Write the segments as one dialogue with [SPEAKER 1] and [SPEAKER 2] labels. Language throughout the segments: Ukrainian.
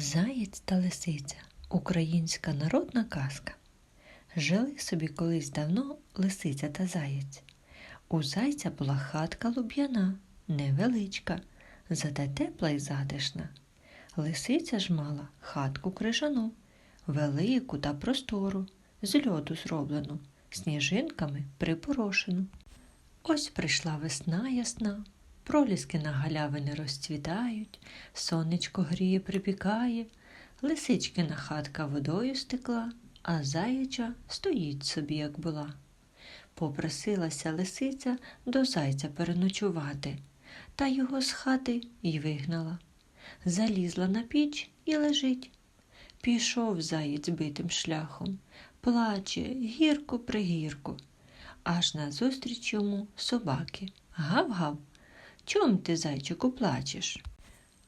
[SPEAKER 1] Заєць та лисиця українська народна казка. Жили собі колись давно лисиця та заєць. У зайця була хатка луб'яна, невеличка, зате тепла й затишна. Лисиця ж мала хатку крижану, велику та простору, з льоду зроблену, сніжинками припорошену. Ось прийшла весна ясна, проліски на галявини розцвітають, сонечко гріє, припікає, лисичкина хатка водою стекла, а заяча стоїть собі, як була. Попросилася лисиця до зайця переночувати, та його з хати й вигнала. Залізла на піч і лежить. Пішов заєць битим шляхом, плаче гірко пригірко. Аж назустріч йому собаки. Гав-гав. Чом ти, зайчику, плачеш?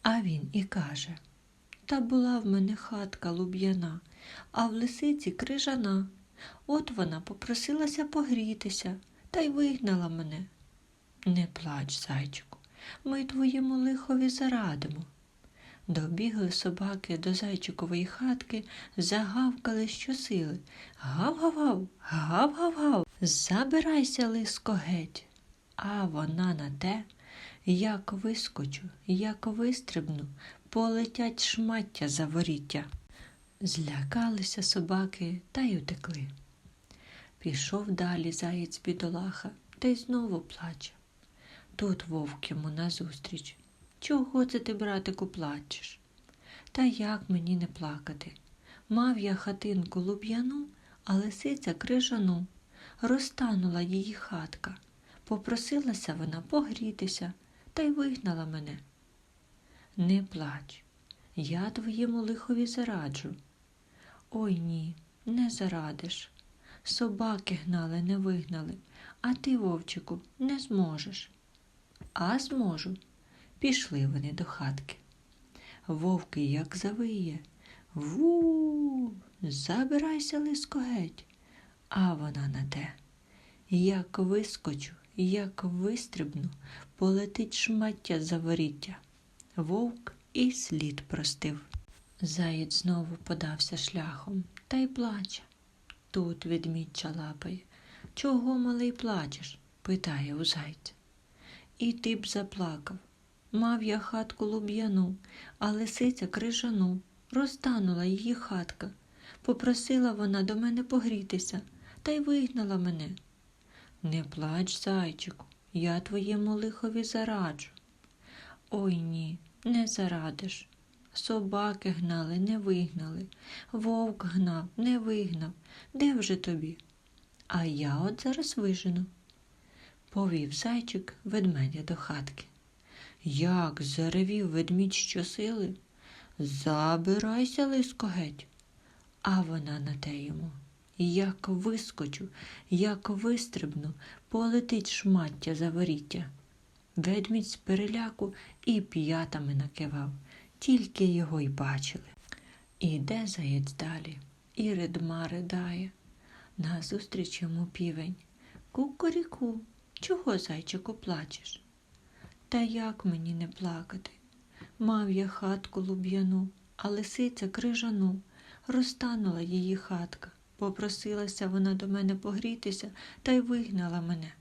[SPEAKER 1] А він і каже Та була в мене хатка луб'яна, а в лисиці крижана. От вона попросилася погрітися та й вигнала мене. Не плач, зайчику, ми твоєму лихові зарадимо. Добігли собаки до зайчикової хатки, загавкали щосили. Гав-гав-гав, гав-гав-гав, забирайся, лиско, геть. А вона на те, як вискочу, як вистрибну, полетять шмаття за воріття. Злякалися собаки та й утекли. Пішов далі заєць бідолаха та й знову плаче. Тут вовк йому назустріч. Чого це ти, братику, плачеш? Та як мені не плакати? Мав я хатинку луб'яну, а лисиця крижану. Розтанула її хатка. Попросилася вона погрітися та й вигнала мене. Не плач, я твоєму лихові зараджу. Ой ні, не зарадиш. Собаки гнали, не вигнали, а ти, вовчику, не зможеш. А зможу. Пішли вони до хатки. Вовки як завиє. Ву, забирайся лиско геть. А вона на те. Як вискочу, як вистрибну, полетить шмаття за воріття. Вовк і слід простив. Заєць знову подався шляхом та й плаче. Тут ведмідь чалапає. Чого, малий, плачеш? питає у зайця. І ти б заплакав. Мав я хатку луб'яну, а лисиця крижану. Розтанула її хатка. Попросила вона до мене погрітися та й вигнала мене. Не плач, зайчику, я твоєму лихові зараджу. Ой ні, не зарадиш. Собаки гнали, не вигнали, вовк гнав, не вигнав. Де вже тобі? А я от зараз вижену. Повів зайчик ведмедя до хатки. Як заревів ведмідь щосили, забирайся, лиско геть. А вона на те йому. Як вискочу, як вистрибну, полетить шмаття за воріття. Ведмідь з переляку і п'ятами накивав, тільки його й бачили. Іде заєць далі, і редма ридає. Назустріч йому півень. Кукуріку, чого, зайчику, плачеш? Та як мені не плакати? Мав я хатку луб'яну, а лисиця крижану, розтанула її хатка. Попросилася вона до мене погрітися та й вигнала мене.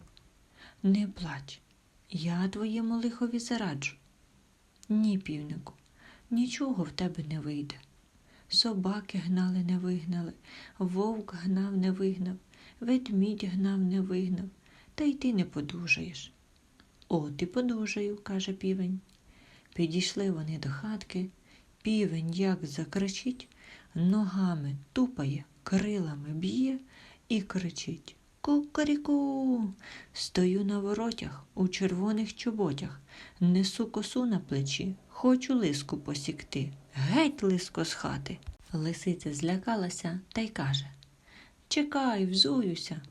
[SPEAKER 1] Не плач, я твоєму лихові зараджу. Ні, півнику, нічого в тебе не вийде. Собаки гнали, не вигнали, вовк гнав, не вигнав, ведмідь гнав, не вигнав, та й ти не подужаєш. От і подужаю, каже півень. Підійшли вони до хатки, півень як закричить, ногами тупає, крилами б'є і кричить Кукаріку. Стою на воротях у червоних чоботях, несу косу на плечі, хочу лиску посікти. Геть лиско з хати. Лисиця злякалася та й каже Чекай, взуюся.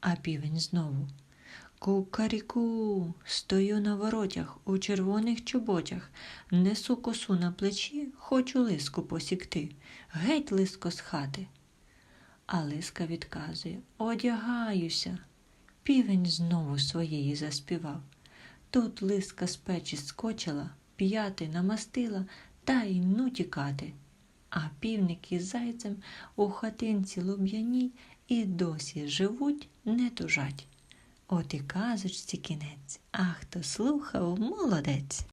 [SPEAKER 1] А півень знову. Кукаріку, стою на воротях у червоних чоботях, несу косу на плечі, хочу лиску посікти. Геть лиско з хати. А лиска відказує Одягаюся. Півень знову своєї заспівав. Тут лиска з печі скочила, п'яти намастила та й ну тікати. а півник із зайцем у хатинці луб'яній і досі живуть, не тужать. От і казочці кінець, а хто слухав, молодець.